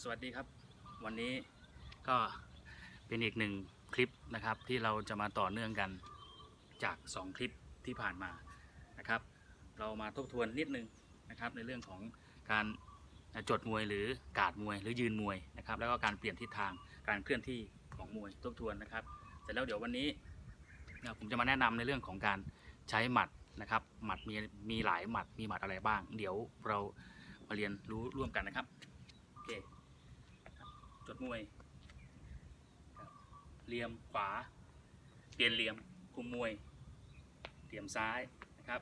สวัสดีครับ วันนี้ก็เป็นอีกหนึ่งคลิปนะครับที่เราจะมาต่อเนื่องกันจาก 2 คลิปที่ผ่านมานะครับ เรามาทบทวนนิดนึงนะครับในเรื่องของการจดมวยหรือกาดมวยหรือยืนมวยนะครับ แล้วก็การเปลี่ยนทิศทางการเคลื่อนที่ของมวยทบทวนนะครับเสร็จแล้วเดี๋ยววันนี้ผมจะมาแนะนำในเรื่องของการใช้หมัด นะครับหมัดมีมีหลายหมัดมีหมัดอะไรบ้าง เดี๋ยวเรามาเรียนรู้ร่วมกันนะครับโอเคจดมวยเหลี่ยมขวา เปลี่ยนเหลี่ยมคุมมวย เหลี่ยมซ้ายนะครับ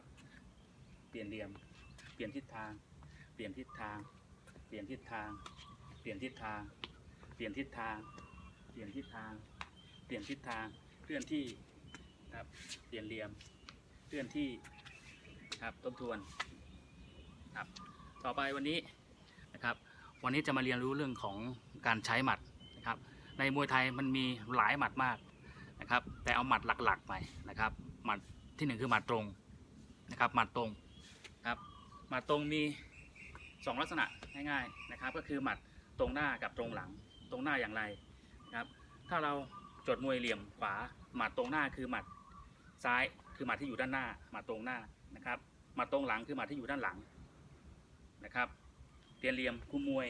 เปลี่ยนเหลี่ยม เปลี่ยนทิศทาง เปลี่ยนทิศทาง เปลี่ยนทิศทาง เปลี่ยนทิศทาง เปลี่ยนทิศทาง เปลี่ยนทิศทาง เปลี่ยนทิศทาง เคลื่อนที่ครับ เปลี่ยนเหลี่ยม เคลื่อนที่ครับทบทวนครับต่อไปวันนี้นะครับ วันนี้จะมาเรียนรู้เรื่องของการใช้หมัดนะครับ ในมวยไทยมันมีหลายหมัดมากนะครับ แต่เอาหมัดหลักๆไปนะครับหมัดที่หนึ่งคือหมัดตรงนะครับหมัดตรงครับหมัดตรงมีสองลักษณะง่ายๆนะครับ ก็คือหมัดตรงหน้ากับตรงหลัง ตรงหน้าอย่างไรนะครับ ถ้าเราจดมวยเหลี่ยมขวาหมัดตรงหน้าคือหมัดซ้าย คือหมัดที่อยู่ด้านหน้าหมัดตรงหน้านะครับหมัดตรงหลังคือหมัดที่อยู่ด้านหลังนะครับเปลี่ยนเหลี่ยมคุมมวย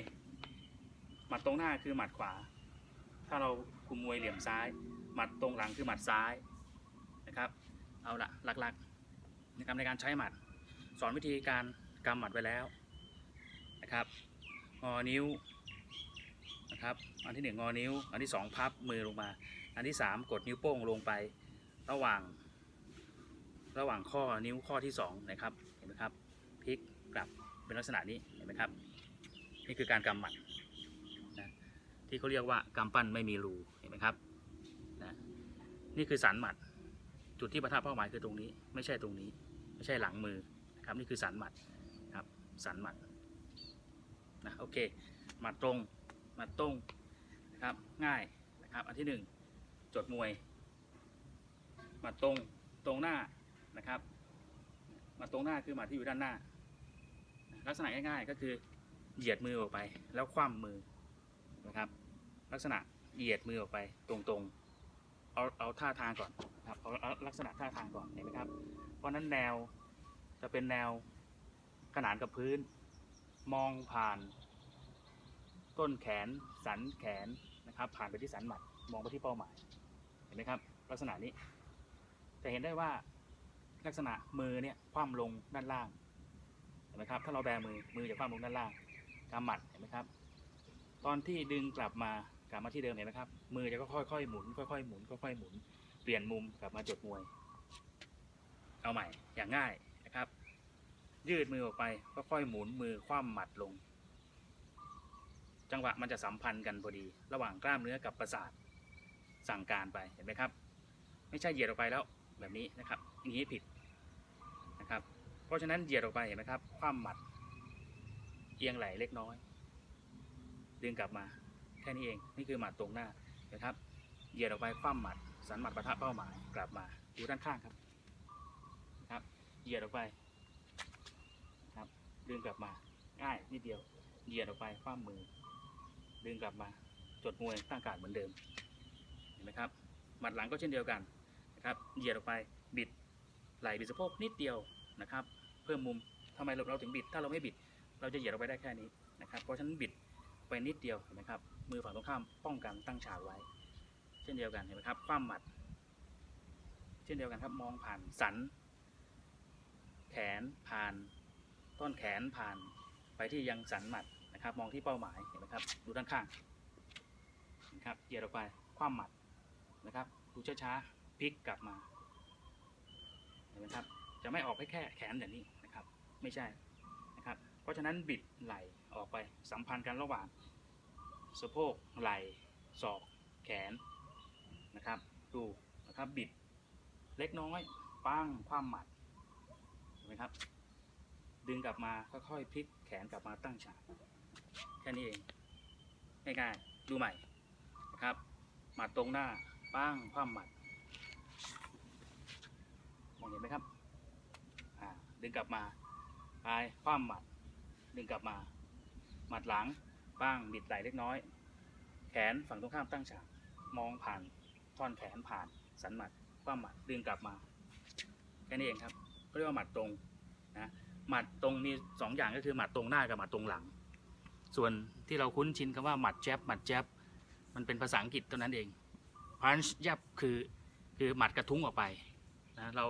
หมัดตรงหน้าคือหมัดขวา ถ้าเราคุมมวยเหลี่ยมซ้าย หมัดตรงหลังคือหมัดซ้ายนะครับ เอาละหลักๆนะครับในการใช้หมัด สอนวิธีการกำหมัดไว้แล้วนะครับงอนิ้วนะครับอันที่หนึ่งงอนิ้ว อันที่สองพับมือลงมา อันที่สามกดนิ้วโป้งลงไประหว่าง ระหว่างข้อนิ้วข้อที่สองนะครับเห็นไหมครับพลิกกลับเป็นลักษณะนี้เห็นไหมครับ นี่คือการกำหมัดนะที่เขาเรียกว่ากำปั้นไม่มีรูเห็นไหมครับนะนี่คือสันหมัด จุดที่ประทับเป้าหมายคือตรงนี้ ไม่ใช่ตรงนี้ ไม่ใช่หลังมือนะครับนี่คือสันหมัดครับสันหมัดนะโอเคหมัดตรงหมัดตรงนะครับง่ายนะครับอันที่หนึ่งจดมวยหมัดตรงตรงหน้า นะครับมัดตรงหน้าคือหมัดที่อยู่ด้านหน้า ลักษณะง่ายๆก็คือเหยียดมือออกไปแล้วคว่ำมือนะครับ ลักษณะเหยียดมือออกไปตรงๆ เอาเอาท่าทางก่อนนะครับเอาเอาลักษณะท่าทางก่อนเห็นไหมครับ เพราะนั้นแนวจะเป็นแนวขนานกับพื้น มองผ่าน ต้นแขนสันแขนนะครับ ผ่านไปที่สันหมัดมองไปที่เป้าหมายเห็นไหมครับ ลักษณะนี้จะเห็นได้ว่า ลักษณะมือเนี่ยคว่ำลงด้านล่างเห็นไหมครับถ้าเราแบมือมือจะคว่ำลงด้านล่างกำหมัดเห็นไหมครับ ตอนที่ดึงกลับมากลับมาที่เดิมเห็นไหมครับ มือจะก็ค่อยๆหมุนค่อยๆหมุนค่อยๆหมุนเปลี่ยนมุมกลับมาจดมวย เอาใหม่อย่างง่ายนะครับ ยืดมือออกไปค่อยๆหมุนมือคว่ำหมัดลง จังหวะมันจะสัมพันธ์กันพอดี ระหว่างกล้ามเนื้อกับประสาทสั่งการไปเห็นไหมครับ ไม่ใช่เหยียดออกไปแล้วแบบนี้นะครับอย่างนี้ผิด นะครับ เพราะฉะนั้นเหยียดออกไปเห็นไหมครับ คว่ำหมัด เอียงไหลเล็กน้อย ดึงกลับมา แค่นี้เอง นี่คือหมัดตรงหน้านะครับ เหยียดออกไปคว่ำหมัด สันหมัดประทะเป้าหมาย กลับมา ดูด้านข้างครับ นะครับ เหยียดออกไป ครับ ดึงกลับมา ง่ายนิดเดียว เหยียดออกไปคว่ำมือ ดึงกลับมา จดมวยตั้งการเหมือนเดิม เห็นไหมครับ หมัดหลังก็เช่นเดียวกันนะครับ เหยียดออกไป บิดไหลบิดสะโพกนิดเดียว นะครับ เพิ่มมุมทำไมเราถึงบิด ถ้าเราไม่บิด เราจะเหยียดออกไปได้แค่นี้นะครับ เพราะฉะนั้นบิดไปนิดเดียวเห็นไหมครับ มือฝั่งตรงข้ามป้องกันตั้งฉากไว้ เช่นเดียวกันเห็นไหมครับคว่ำหมัด เช่นเดียวกันครับมองผ่านสัน แขนผ่าน ต้นแขนผ่านไปที่ยังสันหมัดนะครับ มองที่เป้าหมายเห็นไหมครับ ดูด้านข้างนะครับเหยียดออกไปคว่ำหมัดนะครับ ดูช้าๆพลิกกลับมาเห็นไหมครับ จะไม่ออกให้แค่แขนอย่นี้นะครับ ไม่ใช่นะครับ เพราะฉะนั้นบิดไหล่ออกไปสัมพันธ์กันระหว่างสะโพกไหล่ศอกแขนนะครับ ดูนะครับบิดเล็กน้อยปั้งคว่ำหมัดเห็นไหมครับ ดึงกลับมาค่อยๆพลิกแขนกลับมาตั้งฉากแค่นี้เองง่ายๆดูใหม่นะครับหมัดตรงหน้าปั้งคว่ำหมัดมองเห็นไหมครับ ดึงกลับมาปลายคว่ำหมัด ดึงกลับมา หมัดหลังป้างบิดไหล่เล็กน้อย แขนฝั่งตรงข้ามตั้งฉากมองผ่านท่อนแขนผ่านสันหมัดคว้าหมัดดึงกลับมาแค่นี้เองครับเขาเรียกว่าหมัดตรงนะหมัดตรงมีสองอย่างก็คือหมัดตรงหน้ากับหมัดตรงหลัง ส่วนที่เราคุ้นชินคำว่าหมัดแจ๊บหมัดแจ๊บมันเป็นภาษาอังกฤษเท่านั้นเอง punch ยับคือคือหมัดกระทุ้งออกไปนะเรา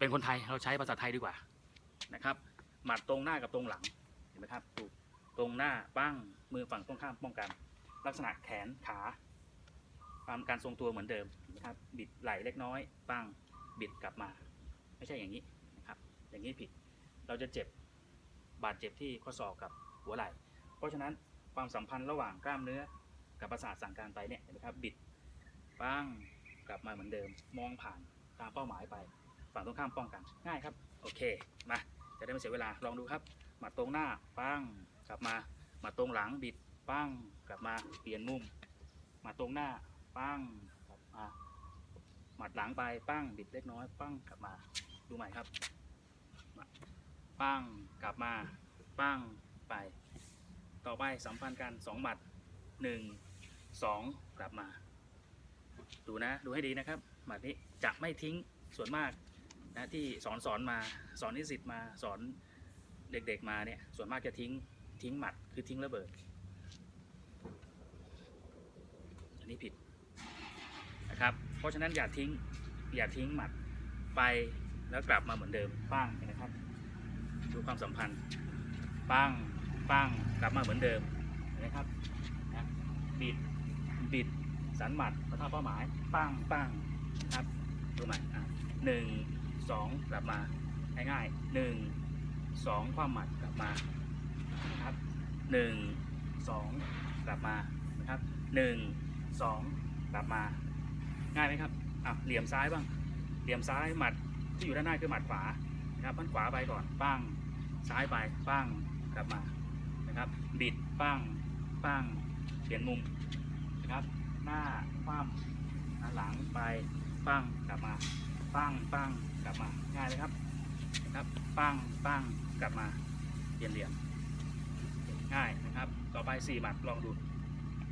เป็นคนไทยเราใช้ภาษาไทยดีกว่านะครับ หมัดตรงหน้ากับตรงหลังเห็นไหมครับถูตรงหน้าปั้งมือฝั่งตรงข้ามป้องกัน ลักษณะแขนขาตามการทรงตัวเหมือนเดิมนะครับ บิดไหล่เล็กน้อยปั้งบิดกลับมา ไม่ใช่อย่างนี้นะครับ อย่างนี้ผิดเราจะเจ็บบาดเจ็บที่ข้อศอกกับหัวไหล่ เพราะฉะนั้นความสัมพันธ์ระหว่างกล้ามเนื้อกับประสาทสั่งการไปเนี่ยเห็นไหมครับบิดปั้งกลับมาเหมือนเดิมมองผ่านตามเป้าหมายไป ฝั่งตรงข้ามป้องกันง่ายครับ โอเคมาจะได้ไม่เสียเวลาลองดูครับหมัดตรงหน้าปั้งกลับมาหมัดตรงหลังบิดปั้งกลับมาเปลี่ยนมุมหมัดตรงหน้าปั้งกลับมาหมัดหลังไปปั้งบิดเล็กน้อยปั้งกลับมาดูใหม่ครับปั้งกลับมาปั้งไป ต่อไปสัมพันธ์กันสองหมัดหนึ่งสองกลับมา ดูนะดูให้ดีนะครับ หมัดนี้จะไม่ทิ้งส่วนมาก นะที่สอนสอนมาสอนนิสิตมาสอนเด็กๆมาเนี่ยส่วนมากจะทิ้งทิ้งหมัดคือทิ้งระเบิด อันนี้ผิดนะครับ เพราะฉะนั้นอย่าทิ้งอย่าทิ้งหมัดไปแล้วกลับมาเหมือนเดิมป้างนไหมครับดูความสัมพันธ์ป้างป้างกลับมาเหมือนเดิมนไหมครับนะบิดบิดสันหมัดประทับเป้าหมายป้างป้างนะครับดูใหม่อะหนึ่ง สองกลับมาง่ายๆหนึ่งสองความหมัดกลับมานะครับหนึ่งสองกลับมานะครับหนึ่งสองกลับมา ง่ายไหมครับอะเหลี่ยมซ้ายบ้างเหลี่ยมซ้ายหมัดที่อยู่ด้านหน้าคือหมัดขวานะครับพันขวาไปก่อนปั้งซ้ายไปปั้งกลับมานะครับ บิดปั้งปั้งเปลี่ยนมุมนะครับ หน้าป้ามหลังไปปั้งกลับมาปั้งปั้ง กลับมาง่ายไหมครับนะครับปั้งปั้งกลับมาเปลี่ยนเหลี่ยมง่ายนะครับ ต่อไปสี่หมัดลองดู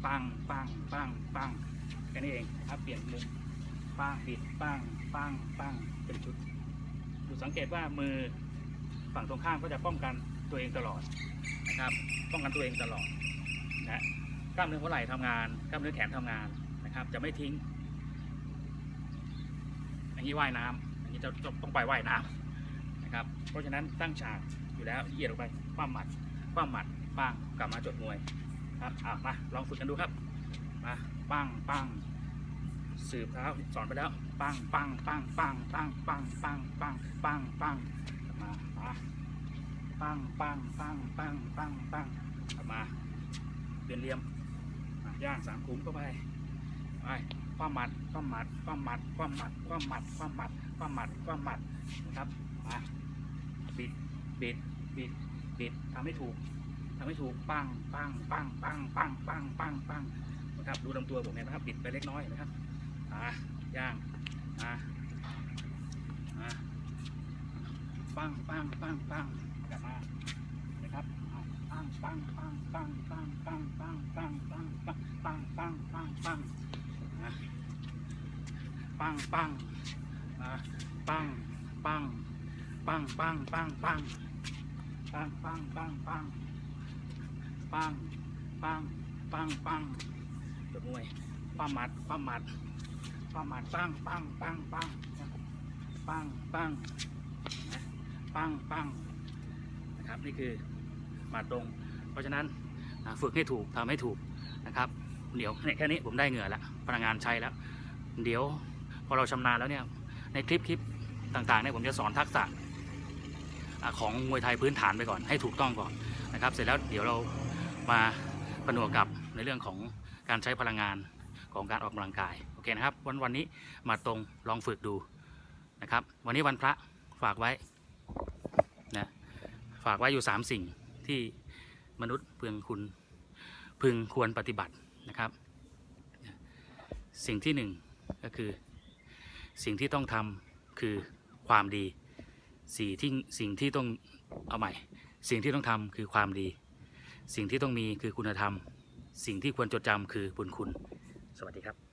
ป้งป้งป้งป้งแค่นี้เองนะครับเปลี่ยนมุมป้งบิดป้งป้งป้งเป็นชุดดูสังเกตว่ามือฝั่งตรงข้ามก็จะป้องกันตัวเองตลอดนะครับ ป้องกันตัวเองตลอดนะกล้ามเนื้อหัวไหล่ทำงานกล้ามเนื้อแขนทำงานนะครับ จะไม่ทิ้งอย่างนี้ว่ายน้ำ อย่างนี้จะต้องไปว่ายน้ำนะครับ เพราะฉะนั้นตั้งฉากอยู่แล้วเหยียดออกไปคว้าหมัดคว้าหมัดป้งกลับมาจดมวยครับอะมาลองฝึกกันดูครับมาป้งป้งสืบแล้วสอนไปแล้วปังปังปังปังปังปังปังปังปังปังมามาปังปังปังปังปังปังกลับมาเปลี่ยนเหลี่ยมย่างสามคุ้มเข้าไปไปความหมัดความหมัดความหมัดความหมัดความหมัดความหมัด ความหมัดความหมัดนะครับมาบิดบิดบิดบิดทำให้ถูกทำให้ถูกปังปังปังปังปังปังปังปังนะครับดูลำตัวผมเนี่ยนะครับบิดไปเล็กน้อยนะครับอะย่างอะอะปังปังปังปังกลับมานะครับปังปังปังปังปังปังปังปังปังปังปังปังปังปังปังปัง อะปังปังปังปังปังปังปังปังปังปังปังปังปังปังจดมวยความหมัดความหมัดความหมัดปังปังปังปังปังปังนะปังปังนะครับนี่คือหมัดตรง เพราะฉะนั้นอ่าฝึกให้ถูกทำให้ถูกนะครับเดี๋ยวเนี่ยแค่นี้ผมได้เหงื่อแล้วพลังงานใช้แล้ว เดี๋ยวพอเราชำนาญแล้วเนี่ย ในคลิปคลิปต่างๆเนี่ยผมจะสอนทักษะของมวยไทยพื้นฐานไปก่อนให้ถูกต้องก่อนนะครับ เสร็จแล้วเดี๋ยวเรามาผนวกกับในเรื่องของการใช้พลังงานของการออกกำลังกายโอเคนะครับ วันวันนี้มาตรงลองฝึกดูนะครับ วันนี้วันพระฝากไว้นะฝากไว้อยู่ 3 สิ่งที่มนุษย์เพึงคุณพึงควรปฏิบัตินะครับ สิ่งที่หนึ่งก็คือ สิ่งที่ต้องทำคือความดี สิ่งที่สิ่งที่ต้องเอาใหม่ สิ่งที่ต้องทำคือความดี สิ่งที่ต้องมีคือคุณธรรม สิ่งที่ควรจดจำคือบุญคุณ สวัสดีครับ